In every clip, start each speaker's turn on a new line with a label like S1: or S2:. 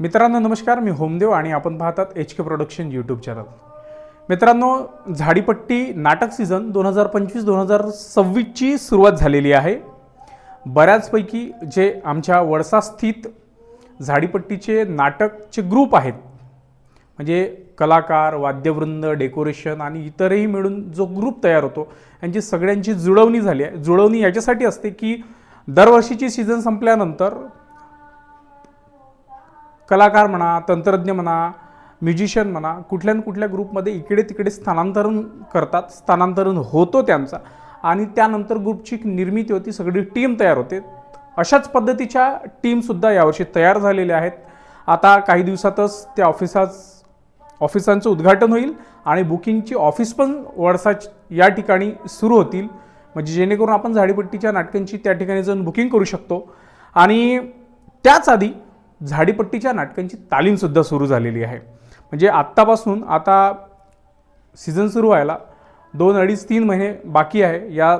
S1: मित्रांनो नमस्कार. मी होमदेव आणि आपण पाहतात H K production YouTube channel मित्रांनो झाडीपट्टी नाटक सीझन दोन हजार पंचवीस दोन हजार सव्वीसची सुरुवात झालेली आहे. बऱ्याचपैकी जे आमच्या वळसास्थित झाडीपट्टीचे नाटकचे ग्रुप आहेत म्हणजे कलाकार वाद्यवृंद डेकोरेशन आणि इतरही मिळून जो ग्रुप तयार होतो यांची सगळ्यांची जुळवणी झाली आहे. जुळवणी याच्यासाठी असते की दरवर्षीची सीझन संपल्यानंतर कलाकार म्हणा तंत्रज्ञ म्हणा म्युझिशियन म्हणा कुठल्या न कुठल्या ग्रुपमध्ये इकडे तिकडे स्थानांतरण करतात स्थानांतरण होतो त्यांचा. आणि त्यानंतर ग्रुपची एक निर्मिती होती सगळी टीम तयार होते. अशाच पद्धतीच्या टीमसुद्धा यावर्षी तयार झालेल्या आहेत. आता काही दिवसातच त्या ऑफिसास ऑफिसांचं उद्घाटन होईल आणि बुकिंगची ऑफिस पण वडसा या ठिकाणी सुरू होतील. म्हणजे जेणेकरून आपण झाडीपट्टीच्या नाटकांची त्या ठिकाणी जाऊन बुकिंग करू शकतो. आणि त्याच आधी झाडीपट्टीच्या नाटकांची तालीमसुद्धा सुरू झालेली आहे. म्हणजे आत्तापासून आता सीझन सुरू व्हायला दोन अडीच तीन महिने बाकी आहे. या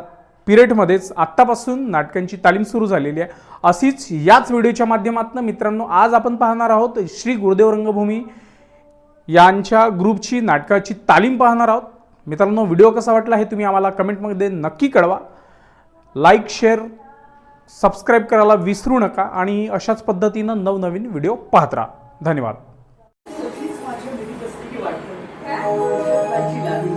S1: पिरियडमध्येच आत्तापासून नाटकांची तालीम सुरू झालेली आहे. अशीच याच व्हिडिओच्या माध्यमातून मित्रांनो आज आपण पाहणार आहोत श्री गुरुदेव रंगभूमी यांच्या ग्रुपची नाटकाची तालीम पाहणार आहोत. मित्रांनो व्हिडिओ कसा वाटला हे तुम्ही आम्हाला कमेंटमध्ये नक्की कळवा. लाईक शेअर सबस्क्राईब करायला विसरू नका आणि अशाच पद्धतीनं नवनवीन व्हिडिओ पाहत राहा. धन्यवाद.
S2: हीच माझ्या मिनीबस्तीची वाटतं शब्दाची लाली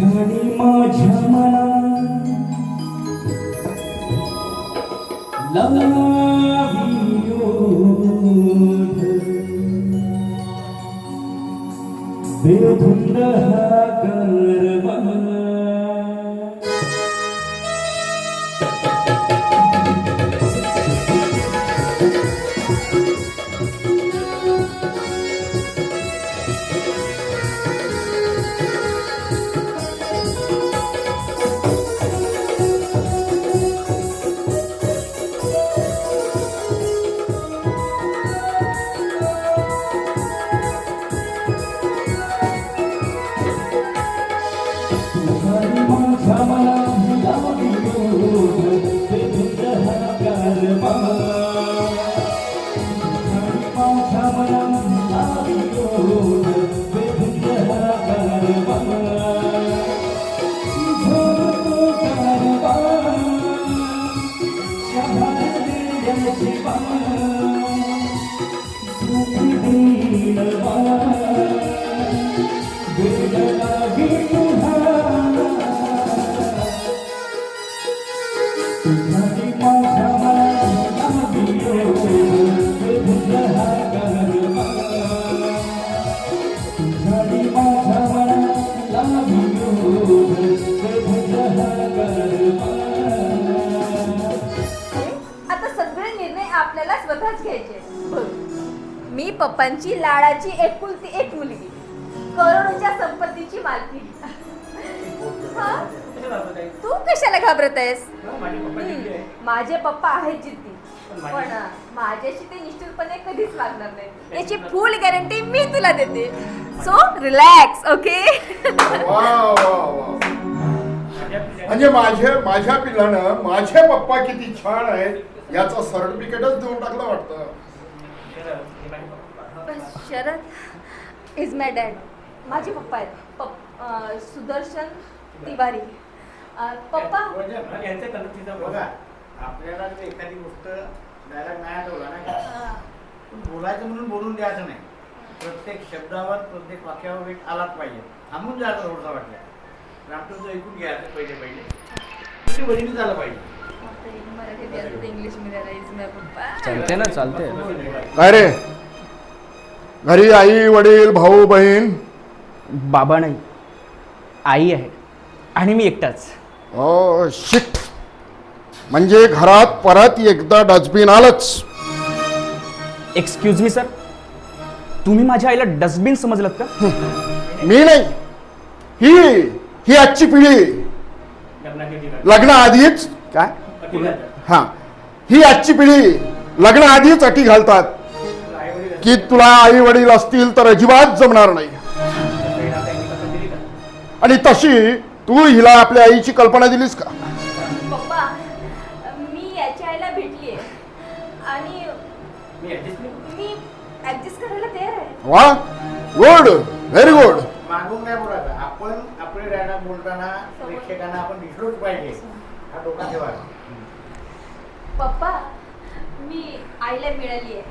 S3: झाली माझ्या मना लावी बेधुंद हा गरबा. माझ्या मना
S4: आपल्याला स्वतःच घ्यायचे बघ मी पप्पांची लाडाची एकुलती एक मुलगी. करोडोच्या संपत्तीची मालकी. हा? तू कशाला घाबरत आहेस हम्म, माझे पप्पा आहेत जिद्दी. पण माझ्याशी ते निष्ठुरपणे कधीच वागणार नाही याची फुल गॅरंटी मी तुला देते. सो रिलॅक्स ओके
S5: वा वा वा म्हणजे माझे माझ्या पिल्लानं माझे पप्पा किती छान आहेत. याचं सर्टिफिकेटच देऊन टाकलं वाटतं.
S4: शरद इज माय डॅड माझे पप्पा आहेत. पप अं, सुदर्शन तिवारी. पप्पा
S6: बघा आपल्याला एखादी गोष्ट डायरेक्ट नाही आठवला बोलायचं म्हणून बोलून द्यायचं नाही. प्रत्येक शब्दावर प्रत्येक वाक्यावर वेग आलाच पाहिजे. थांबून जायचं थोडंसं वाटलं रामटूचं ऐकून घ्यायचं पहिले पहिले. तुझी वहिनी झालं पाहिजे.
S7: चालते ना चालते
S5: काय रे? घरी आई वडील भाऊ बहीण?
S7: बाबा नाही. आई आहे आणि मी एकटाच.
S5: ओ शिट म्हणजे घरात परत एकदा डस्टबिन आलंच.
S7: एक्सक्यूज मी सर तुम्ही माझ्या आईला डस्टबिन समजलात का?
S5: मी नाही. ही ही आजची पिढी. लग्नाआधीच.
S8: काय?
S5: हा. ही आजची पिढी लग्नाआधीच अटी घालतात. की तुला आई वडील असतील तर अजिबात जमणार नाही. आणि तशी तू हिला आपल्या आईची कल्पना दिलीस का?
S7: पप्पा मी याच्या आईला भेटलीये. आणि मी ऍडजस्ट करायला तयार आहे.
S5: वा. गुड व्हेरी गुड
S6: मागून काय बोलायचं? आपण आपले बोलताना प्रेक्षकांना आपण दिसलोच पाहिजे. हा डोका ठेवा.
S7: पप्पा मी आईला मिळाली आहे.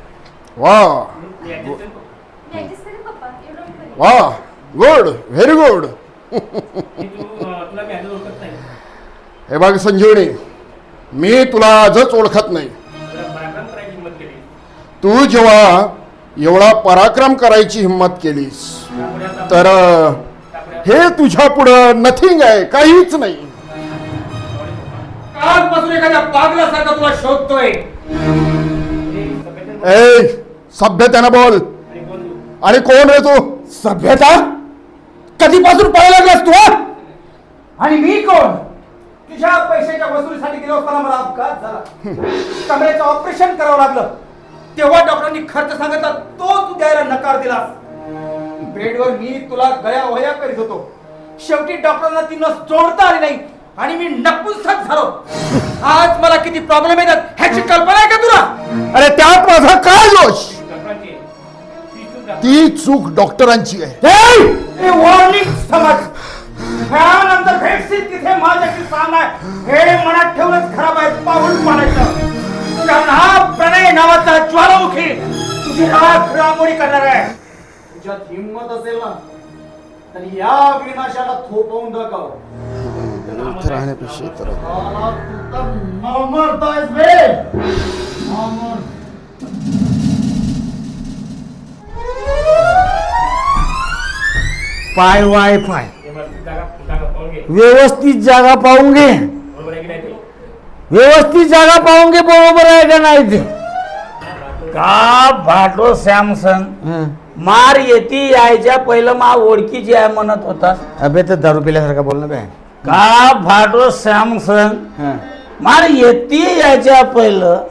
S5: वा.
S7: मी ऍडजस्ट करेन पप्पा. एवढं मी करेन.
S5: वा. गुड व्हेरी गुड हे बघ संजीवनी मी तुला आजच ओळखत नाही. तू जेव्हा एवढा पराक्रम करायची हिंमत केलीस तर अ, हे तुझ्या पुढं नथिंग आहे काहीच नाही.
S9: कालपासून एखाद्या पागलासारखा तुला शोधतोय.
S5: ए सभ्यतेनं बोल. आणि कोण रे तू?
S9: सभ्यता? कधीपासून पळायला लागलास तू हा? आणि मी कोण? तुझ्या पैशाच्या वसुलीसाठी गेलो असताना मला अपघात झाला. कमरेचं ऑपरेशन करावं लागलं. तेव्हा डॉक्टरांनी खर्च सांगितला तो तू द्यायला नकार दिलास. बेडवर मी तुला गया वया करीत होतो. शेवटी डॉक्टरांना ती नस जोडता आली नाही. आणि मी नपुंसक झालो. आज मला किती प्रॉब्लेम येतात ह्याची कल्पना आहे का तुला?
S5: अरे त्यात माझा काय दोष? ती चूक डॉक्टरांची आहे.
S9: वॉर्निंग समज. त्यानंतर भेटशील तिथे माझ्याशी सामना आहे हे मनात ठेवूनच खराब आहे पाऊल पाडायचं. कारण हा प्रणय नावाचा ज्वालामुखी तुझी राख रांगोळी करणार आहे.
S6: तुझ्यात हिंमत असेल ना तर या विनाशाला थोपवून दाखव.
S5: राहण्यापेक्षा इतर.
S10: पाय वाय पाय. व्यवस्थित जागा पाहून घे. व्यवस्थित जागा पाहून घे बरोबर आहे का नाही ते? का भाटो सॅमसंग मार येती यायच्या पहिलं मा ओळखीची आहे म्हणत होता.
S8: अबे तर दारू पिल्यासारखा बोल ना बे
S10: का भाटो सॅमसंग मार येती यायच्या पहिलं.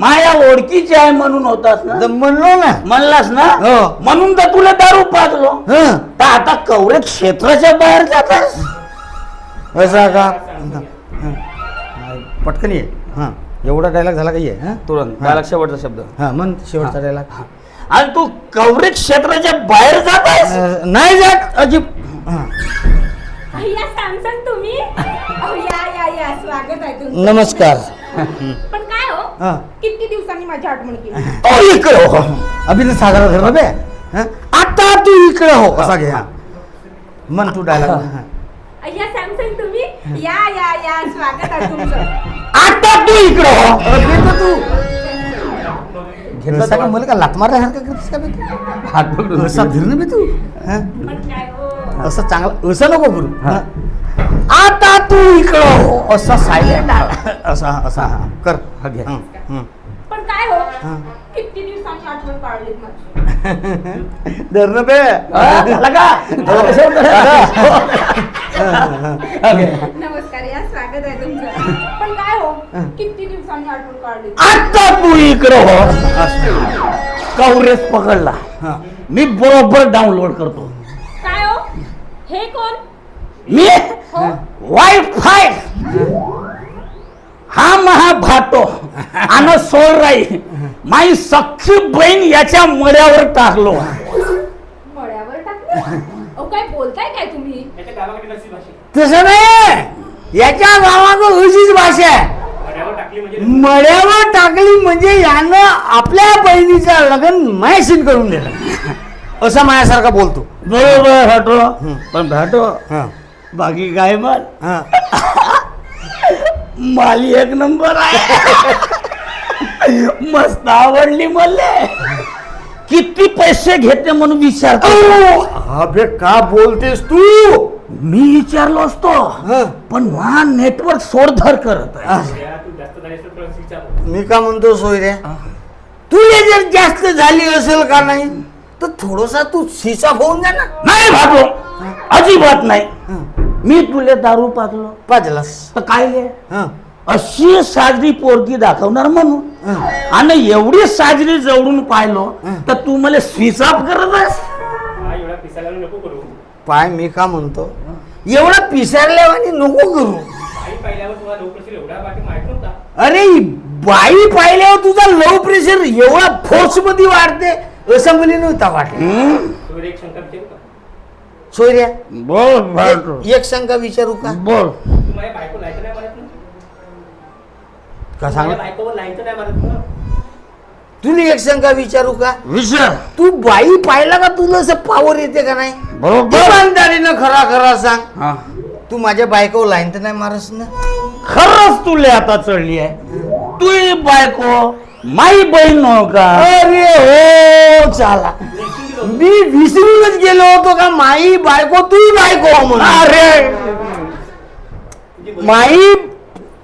S10: माया ओळखीची आहे म्हणून होतास ना?
S8: म्हणलो ना.
S10: म्हणलास ना?
S8: हो.
S10: म्हणून तर तुला दारू पाजलो.
S8: हं.
S10: तर आता कवरे क्षेत्राच्या बाहेर जातास?
S8: असा का? हं. पटकन ये. हां. एवढा डायलॉग झाला काही आहे तुरंत. हा. डायलॉग शेवटचा शब्द. हां मन शेवटचा डायलॉग
S10: आणि तू कवरेज क्षेत्राच्या बाहेर जात आहेस
S8: नाही जात अजिब. हां.
S7: अय्या सॅमसंग तुम्ही? अहो, या या या. स्वागत आहे तुमचं.
S8: नमस्कार.
S7: पण काय हो?
S8: हां.
S7: किती दिवसांनी माझी आठवण केली?
S8: ओ इकडे हो. अभिनय सागर धर बे? हं? आता तू इकडे हो. असा घे हां. मन तू डायलॉग
S7: अय्या सॅमसंग तुम्ही? या या या. स्वागत आहे तुमचं.
S10: आता तू इकडे हो.
S8: तू. घेतला का मला का लात मारल्यासारखं करतेस का बे तू? हात पकडून बे तू. हं?
S7: पण काय हो?
S8: असं चांगलं असं नको करू हं? आता तू इकडं हो असा सायलेंट असा असा हा. कर. हा घे.
S7: पण काय हो. किती दिवसांनी आठवण काढलीत माझी?
S8: धर ना बे.
S10: झाला का? झाला का शेवट?
S7: नमस्कार या स्वागत आहे तुमचं. पण काय हो? किती दिवसांनी आठवण काढली
S10: आता तू इकडे हो. कवरेज पकडला.
S8: हं.
S10: मी बरोबर डाउनलोड करतो.
S7: हे कोण?
S10: मी?
S7: हो.
S10: वायफाय हा महा भातो आणि सोळराई माई सख्खी बहीण याच्या मड्यावर टाकलो.
S7: मळ्यावर टाकलं? अहो काय बोलताय काय तुम्ही?
S10: तसं नाही. याच्या गावात अशीच भाषा आहे.
S8: मळ्यावर टाकली म्हणजे? यानं आपल्या बहिणीचं लग्न मायाशीन करून दिलं. असा मायासारखा बोलतो.
S10: बरोबर भाटो.
S8: हं.
S10: पण भाटो
S8: हां.
S10: बाकी काय माल
S8: हां.
S10: माली एक नंबर आहे. मस्त आवडली मले. किती पैसे घेते म्हणून विचारतो
S8: अबे का बोलतेस तू?
S10: मी विचारलो असतो. पण मा नेटवर्क सोडधर करत आहे.
S8: मी का म्हणतो सोयऱ्या तुला जर जास्त झाली असेल का नाही? तर थोडासा तू शिसा होऊन जा ना.
S10: नाही भाटो अजिबात नाही. मी तुले दारू पाजलो.
S8: पाजलास.
S10: तर काय ले
S8: हं,
S10: अशी साजरी पोरगी दाखवणार म्हणून.
S8: हं.
S10: आणि एवढी साजरी जवळून पाहिलो तर तू मला स्विच ऑफ करत आहेस?
S11: एवढा पिसायला नको करू.
S8: पाय मी का म्हणतो? एवढा पिसारल्यावानी नको करू. अरे बाई पाहिल्यावर तुझा लो प्रेशर एवढा फोर्समध्ये वाढते. असं मला नव्हता वाटलं?
S11: तुला एक शंका विचारू का?
S8: सोयऱ्या
S10: बोल.
S8: एक- एक शंका विचारू का?
S10: बोल.
S8: का सांग? तुला एक शंका विचारू का?
S10: विचार.
S8: तू बाई पाहिला का तुला असं पावर येते का नाही?
S10: बरोबर.
S8: इमानदारीनं खरा खरा सांग.
S10: हा.
S8: तू माझ्या बायको लाईन तर नाही मारस ना?
S10: खरंच तुले आता चढली आहे. तू बायको माई बहीण हो का?
S8: अरे हो चाला. मी विसरूनच गेलो होतो का? माई बायको तू बायको म्हणून.
S10: अरे!
S8: माई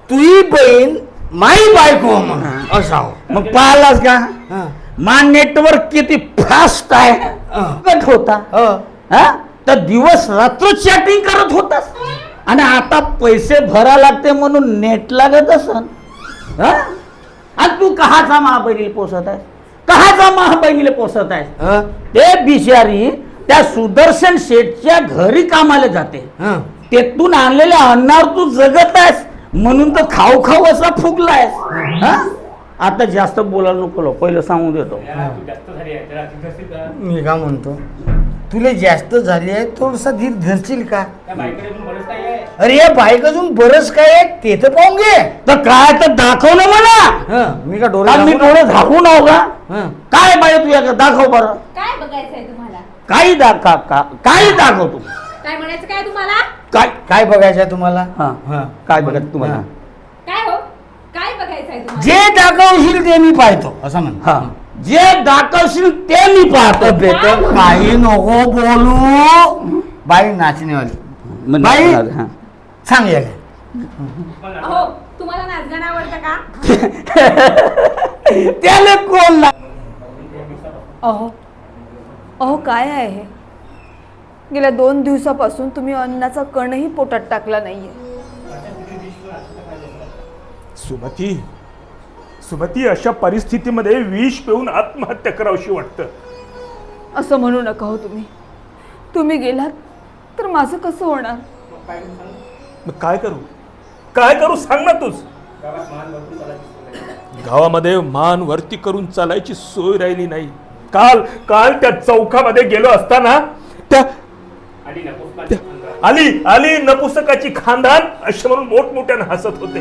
S8: तुही बहीण माई बायको म्हणून. असावं
S10: मग पाहिलास का?
S8: हं.
S10: मा नेटवर्क किती फास्ट आहे.
S8: हं.
S10: कट होता.
S8: हो.
S10: हा? तर दिवस रात्र चॅटिंग करत होतास. आणि आता पैसे भरा लागते म्हणून नेट लागत असन. हा? आणि तू कहाचा महाबहिणीला पोसत आहेस? कहाचा महाबहिणीला पोसत आहेस?
S8: हं?
S10: ते बिचारी त्या सुदर्शन शेठच्या घरी कामाला जाते.
S8: हं.
S10: तेथून आणलेल्या अन्नावर तू जगत आहेस. म्हणून तर खाऊ खाऊ असा फुगलायस हा? आता जास्त बोलायला नको लो, पहिलं सांगून देतो.
S8: मी का म्हणतो? तुला जास्त झाली आहे थोडसा धीर धरशील का? अरे या बाईक अजून बरंच काय आहे ते तर पाहून घे.
S10: तर काय तर दाखव ना मला.
S8: हं, मी का डोळे
S10: मी
S8: दाखवू?
S10: डोळे झाकून आहो का?
S8: हं.
S10: काय बाई तू या दाखव बरं.
S7: काय बघायचंय तुम्हाला?
S10: काही दाखव का काही दाखव तू.
S7: काय म्हणायचं काय तुम्हाला?
S10: काय
S8: काय बघायचं आहे तुम्हाला?
S10: हा.
S8: हं.
S10: काय बघत तुम्हाला?
S8: हं.
S7: काय हो? काय बघायचंय तुम्हाला?
S8: जे दाखवशील ते मी पाहतो. असं म्हण.
S10: हा. जे दाखवशील ते मी पाहतो.
S8: बेटा काही नको बोलू. बाई नाचणेवाली बाई
S10: हा.
S8: सांग
S7: हो तुम्हाला नाचगाणं आवडतं का?
S10: त्याला कोण ला-
S12: अहो अहो काय आहे हे? गेल्या दोन दिवसापासून तुम्ही अन्नाचा कणही पोटात टाकला नाहीये.
S13: सुमती सुमती अशा परिस्थितीमध्ये विष पिऊन आत्महत्या करावीशी वाटतं.
S12: असं म्हणू नका हो तुम्ही. तुम्ही गेलात तर माझं कसं होणार?
S13: मग काय करू काय करू? सांग ना तूच. गावामध्ये मान वरती करून चालायची सोय राहिली नाही. काल काल त्या चौकामध्ये गेलो असताना त्या आली आली नपुसकाची खानदान? असे म्हणून मोठमोठ्याने हसत होते.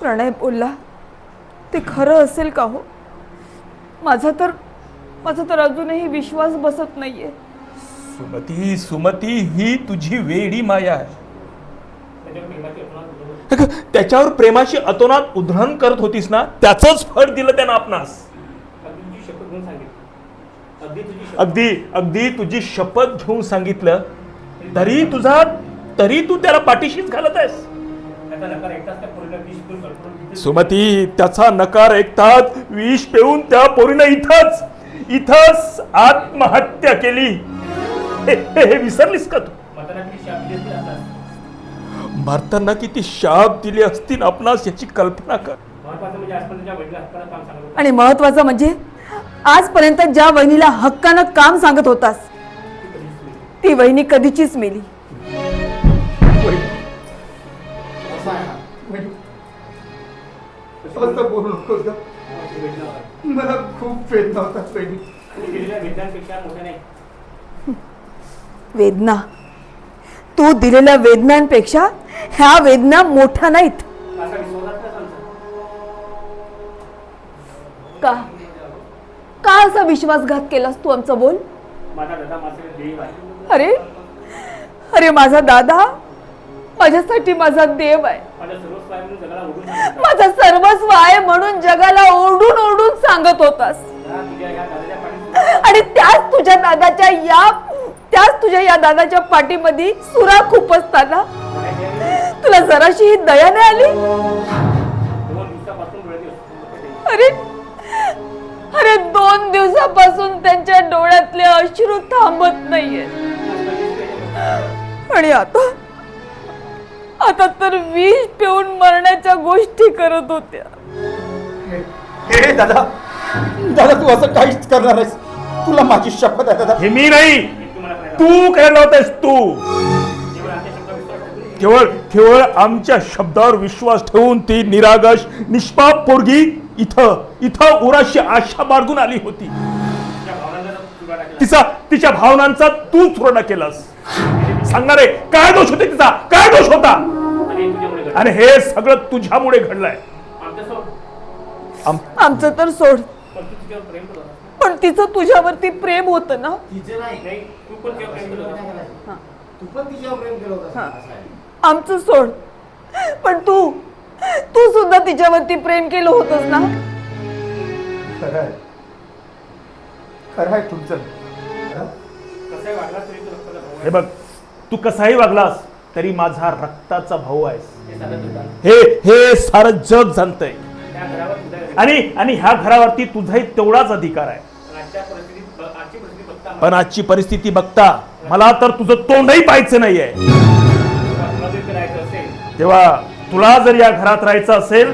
S12: प्रणय बोलला ते खरं असेल का हो? माझा तर माझा तर अजूनही विश्वास बसत नाहीये.
S13: सुमती सुमती ही तुझी वेडी माया आहे. त्याच्यावर प्रेमाची अतोनात उधळण करत होतीस ना त्याचंच फळ दिलं त्यानं आपणास.
S11: अगदी
S13: अगदी अगदी तुझी शपथ घेऊन सांगितलं तरी तुझा तरी तू त्याला पाठीशीच घालत आहेस. सुमती त्याचा नकार ऐकतात विष पेऊन त्या पोरीनं इथंच इथंच आत्महत्या केली. हे हे- हे विसरलीस का तू?
S11: मताना किती शाप दिली असतील आपणास.
S13: मरताना किती शाप दिले असतील आपणास याची कल्पना कर.
S11: महत्वाचं म्हणजे आजपर्यंत ज्या वडिला हक्कानं काम सांगत होता.
S12: आणि महत्वाचं म्हणजे आजपर्यंत ज्या वहिनीला हक्कानं काम सांगत होतास ती वहिनी कधीचीच मेली.
S9: मला खूप वेदना होतात पहिली
S12: वेदना. तू दिलेल्या वेदनांपेक्षा ह्या वेदना मोठ्या नाहीत.
S11: असा का
S12: का? का असा विश्वासघात केलास तू आमचा बोल?
S11: माझा दादा माझे देव आहे.
S12: अरे अरे माझा दादा? माझ्यासाठी माझा देव आहे.
S11: माझ्या सर्वस्व आहे म्हणून जगाला ओढून सांगितलं.
S12: माझा सर्वस्व आहे म्हणून जगाला ओरडून ओरडून सांगत होतास. आणि त्याच तुझ्या दादाच्या या त्याच तुझ्या या दादाच्या पाठीमध्ये सुरा खूप असताना तुला जराशी ही दया नाही आली? अरे अरे दोन दिवसापासून त्यांच्या डोळ्यातले अश्रू थांबत नाहीये आणि आता आता तर विष पिऊन मरण्याच्या गोष्टी करत होत्या.
S9: हे दादा दादा तू असं काहीच करणार आहेस तुला माझी शपथ आहे दादा.
S13: हे मी नाही. तू करायला होतेस तू. केवळ केवळ आमच्या शब्दावर विश्वास ठेवून ती निरागश निष्पाप पोरगी इथं इथं उराशी आशा बाळगून आली होती. तिचा तिच्या भावनांचा तू चुरणा केलास. सांगणार आहे काय दोष होते तिचा? काय दोष होता? आणि हे सगळं तुझ्यामुळे घडलंय. आम-
S12: आमचं तर सोड. पण तिचं तुझ्यावरती प्रेम होतं ना. हा. आमचं सोड. पण तू तू सुद्धा तिच्यावरती प्रेम केलं होतंस ना.
S9: खरं आहे. खरं आहे तुमचं.
S13: हे बघ तू कसाही वागलास तरी माझा रक्ताचा भाऊ आहेस. हे हे सारं जग जाणतंय. आणि आणि ह्या घरावरती तुझाही तेवढाच अधिकार आहे. पण आजची परिस्थिती बघता मला तर तुझं तोंडही पाहायचं नाहीये. तेव्हा तुला जर या घरात राहायचं असेल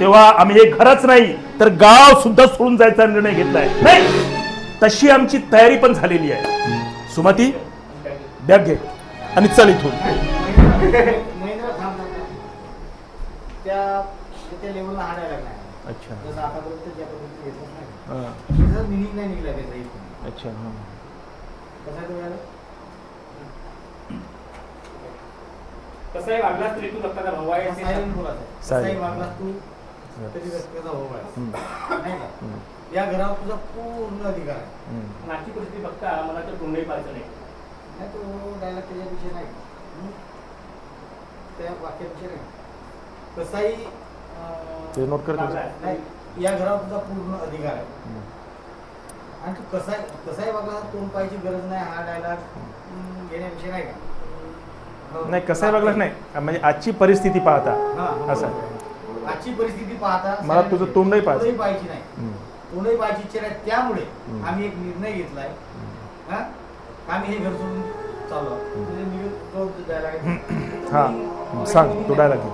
S13: तेव्हा आम्ही हे घरच नाही तर गाव सुद्धा सोडून जायचा निर्णय घेतलाय. नाही! तशी आमची तयारी पण झालेली आहे. सुमती बॅग घे. आणि चल इथून.
S6: महेंद्र थांब थांब, थांब. त्या त्या लेवलला हा डायलॉग नाही
S13: अच्छा.
S6: जसं आतापर्यंत ज्या पद्धतीने घेतलं नाही.
S13: हा,
S6: त्याचा मिनिंग नाही निघला त्याचा इथून.
S13: अच्छा हा.
S11: कसंही वागलास तरी तू भाऊ आहे.
S6: कसाही वागलास तू? तरी भाऊ आहे. नाही का? या घरावर तुझा पूर्ण अधिकार आहे.
S11: आजची परिस्थिती बघता मला तर तोंडही पाहायचं नाही.
S6: नाही तो डायलॉग त्याच्याविषयी नाही? त्या वाक्याविषयी नाही कसाही
S13: नोट.
S6: नाही या घरावर तुझा पूर्ण अधिकार आहे आणि तू कसा कसाही वागला तोंड पाहायची गरज नाही हा डायलॉग घेण्याविषयी नाही का.
S13: नाही कसंही बघलं नाही म्हणजे आजची परिस्थिती पाहता असं.
S6: आजची परिस्थिती पाहता
S13: मला तुझं तोंडही.
S6: तोंडही पाहायची नाही. तोंडही पाहायची इच्छा नाही त्यामुळे. आम्ही एक निर्णय घेतलाय हा आम्ही हे घर सोडून चाललो. म्हणजे निघून.
S13: हा सांग तो डायलॉग
S11: हे.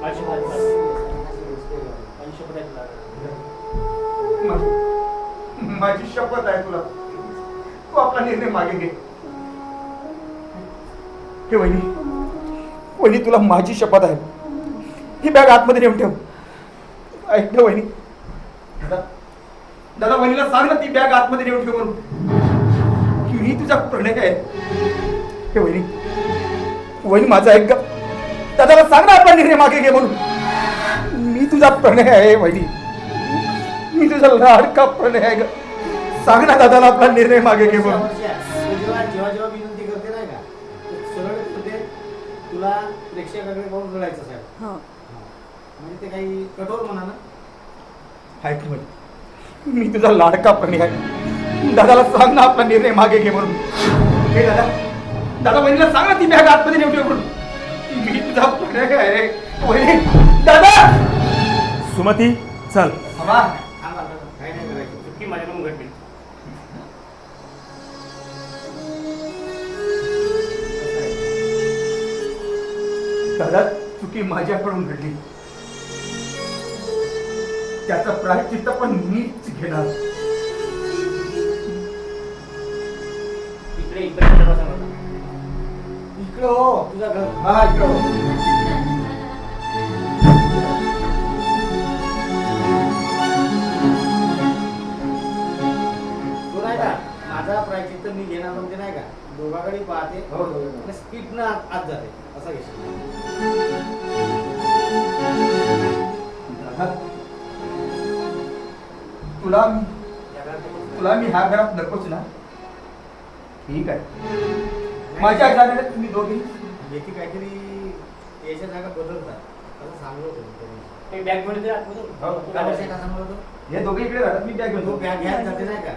S11: माझी माझी माझी शपथ आहे तुला.
S9: माझी शपथ आहे तुला. तू आपला निर्णय मागे घे. हे वहिनी वहिनी तुला माझी शपथ आहे. ही बॅग आतमध्ये नेऊन ठेव. ऐक ना वहिनी. दादा दादा वहिनीला सांग ना ती बॅग आतमध्ये नेऊन ठेव म्हणून. मी तुझा प्रणय आहे. हे वहिनी वहिनी माझा ऐक ग. दादाला सांग ना आपला निर्णय मागे घे म्हणून. मी तुझा प्रणय आहे वहिनी. मी तुझा लाडका प्रणय आहे ग. सांग ना दादाला आपला निर्णय मागे घे म्हणून.
S6: जेव्हा जेव्हा जेव्हा विनंती करते नाही का तर सरळ म्हणजे तुला प्रेक्षकाकडे पाहून रडायचं साहेब.
S12: हा.
S6: म्हणजे ते काही कठोर म्हणा ना.
S9: ऐक म्हणे. मी तुझा लाडका प्रणय आहे. दादाला सांग ना आपला निर्णय मागे घे म्हणून. हे दादा दादा वहिनीला सांग ना ती बॅग आतमध्ये नेऊन ठेव म्हणून. मी तुझा प्रणय आहे वहिनी दादा!
S13: सुमती चल.
S6: थांबा. काही नाही करायचं.
S11: चुकी माझ्याकडून घडली
S9: दादा चुकी माझ्याकडून घडली. त्याचा प्रायचित्त पण मीच घेणार.
S11: इकडे इकडे
S6: इकडं हो. तुझा घर. हा इकडं हो. तो नाही का? माझा प्रायचित्त मी घेणार म्हणजे नाही का? दोघाकडे पाहते. आणि स्पीडनं आत आत जाते. असा
S9: दादा, तुला तुला मी ह्या घरात नकोच ना. ठीक आहे. माझ्या जाण्याने तुम्ही दोघी
S6: याची काहीतरी याच्या जागा बदलतात. असं सांगलो होतो मी त्या दिवशी.
S11: ते बॅग घेऊन येते आतमध्ये.
S9: हो, हे दोघे इकडे राहतात मी बॅग
S6: तो
S9: घेऊन
S6: बॅग घ्यायला जाते नाही का.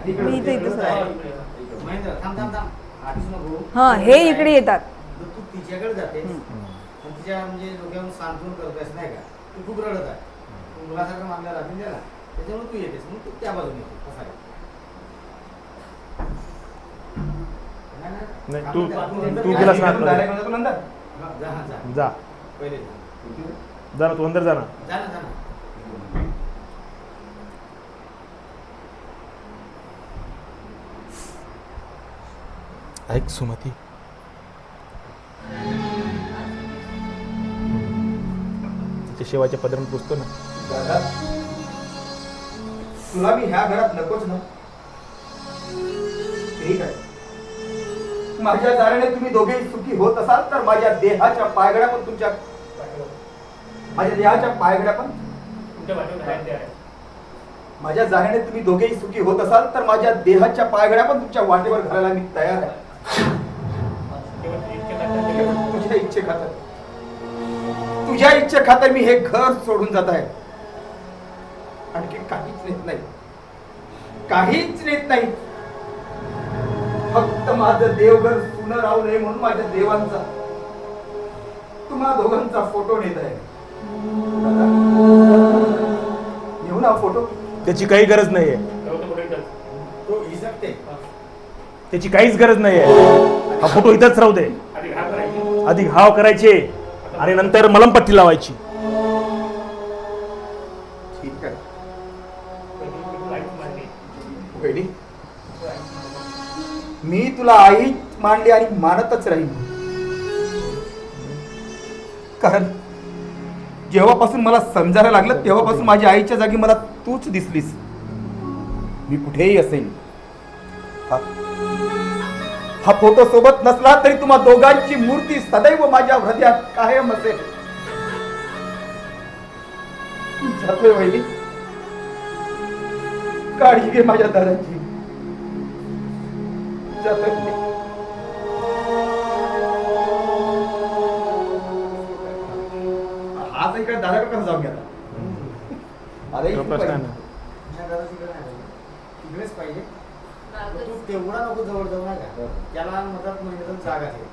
S6: महेंद्र थांब थांब थांब. आधीच नको.
S12: हा हे इकडे येतात.
S6: तू तिच्याकडे जाते. तिच्या म्हणजे डोक्यावरून सांत्वन करतेस नाही का? तू खूप रडत आहे. तू मुलासारखं मानल्या राहते त्याला. त्याच्यामुळे तू येतेस मग तू त्या बाजूने. येते असं आहे. नाही,
S13: तू- तू गेलास ना आतमध्ये.
S6: हा, जा. हा, जा.
S13: जा.
S6: पहिले जा.
S13: जा ना तू अंदर जा ना.
S6: जा ना जा ना.
S13: ऐक सुमती. तिच्या शेवाच्या पदरात पुसतो ना.
S9: दादा तुला मी ह्या घरात नकोच ना. ठीक आहे. माझ्या दाराने तुम्ही दोघेही सुखी होत असाल तर माझ्या देहाच्या पायगड्या पण तुमच्या माझ्या देहाच्या पायगड्या पण माझ्या जाण्याने तुम्ही दोघेही सुखी होत असाल तर माझ्या देहाच्या पायगड्या पण तुमच्या वाटेवर घालायला मी तयार आहे. तुझ्या इच्छे खातर. तुझ्या इच्छे खातर मी हे घर सोडून जात आहे. आणखी काहीच नेत नाही काहीच नेत नाही फक्त माझं देवघर सुन राहू नये म्हणून माझ्या देवांचा. तुम्हा दोघांचा फोटो नेत आहे. घेऊ ना फोटो.
S13: त्याची काही गरज नाहीये.
S6: तो हिसकते.
S13: त्याची काहीच गरज नाहीये. हा फोटो इथंच राहू दे.
S14: आधी
S13: घाव करायचे. आणि नंतर मलमपट्टी लावायची.
S14: तुला
S9: आई मानली आणि मानतच राहील. कारण जेव्हापासून मला समजायला लागलं तेव्हापासून माझ्या आईच्या जागी मला तूच दिसलीस. मी कुठेही असेल हा. फोटो सोबत नसला तरी तुम्हा दोघांची मूर्ती सदैव माझ्या हृदयात कायम असेल. जातोय वहिनी. काळजी घे माझ्या दादाची जातोय मी. आज इकडे दादाकडे कसं जाऊन गेला. अरे
S13: आहे.
S6: तिकडेच पाहिजे. तर तू तेवढा नको जवळ जाऊ नका त्याला मदत म्हणजे जागा ठेव